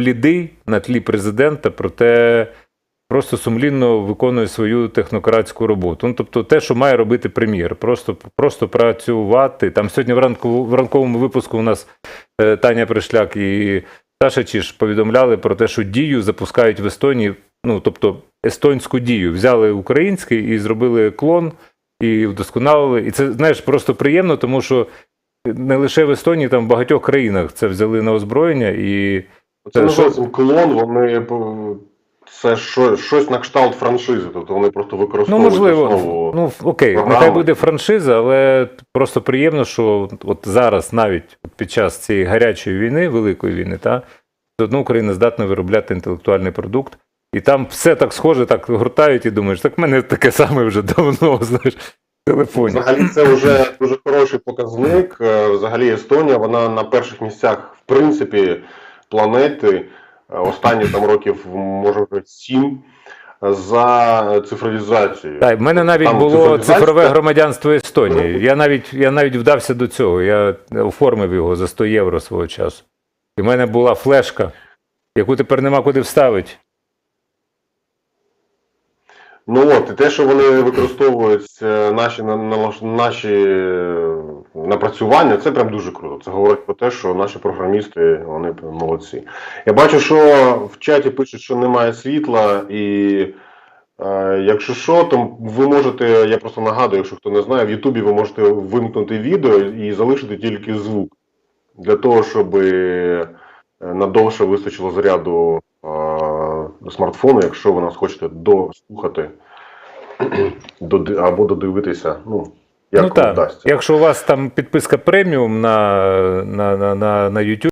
блідий на тлі президента, проте просто сумлінно виконує свою технократську роботу. Ну, тобто те, що має робити прем'єр, просто, просто працювати. Там сьогодні в, ранку, в ранковому випуску у нас е, Таня Пришляк і Саша Чіш повідомляли про те, що дію запускають в Естонії, ну тобто естонську дію. Взяли український і зробили клон, і вдосконалили. І це, знаєш, просто приємно, тому що не лише в Естонії, там в багатьох країнах це взяли на озброєння і. Це Це називається клон, вони це що, щось на кшталт франшизи, тобто вони просто Ну, використовують можливо, основу. ну окей, програми. нехай буде франшиза, але просто приємно, що от зараз, навіть під час цієї гарячої війни, великої війни, та одно Україна здатна виробляти інтелектуальний продукт. І там все так схоже, так гуртають, і думаєш, так в мене таке саме вже давно, знаєш, в телефоні. Взагалі це вже дуже хороший показник. Е, Взагалі Естонія, вона на перших місцях, в принципі, планети. Е, Останні там років, може, сім за цифровізацію. Так, в мене навіть Там було цифровізація- цифрове громадянство Естонії. Я навіть, я навіть вдався до цього. Я оформив його за 100 євро свого часу. І в мене була флешка, яку тепер нема куди вставити. Ну от, і те, що вони використовують е, наші, наші е, напрацювання, це прям дуже круто. Це говорить про те, що наші програмісти вони молодці. Я бачу, що в чаті пишуть, що немає світла, і е, якщо що, то ви можете, я просто нагадую, якщо хто не знає, в Ютубі ви можете вимкнути відео і залишити тільки звук для того, щоб е, надовше вистачило заряду е, до смартфону, якщо ви нас хочете дослухати або додивитися, ну, як ну так, вдасться. якщо у вас там підписка преміум на, на, на, на, на YouTube,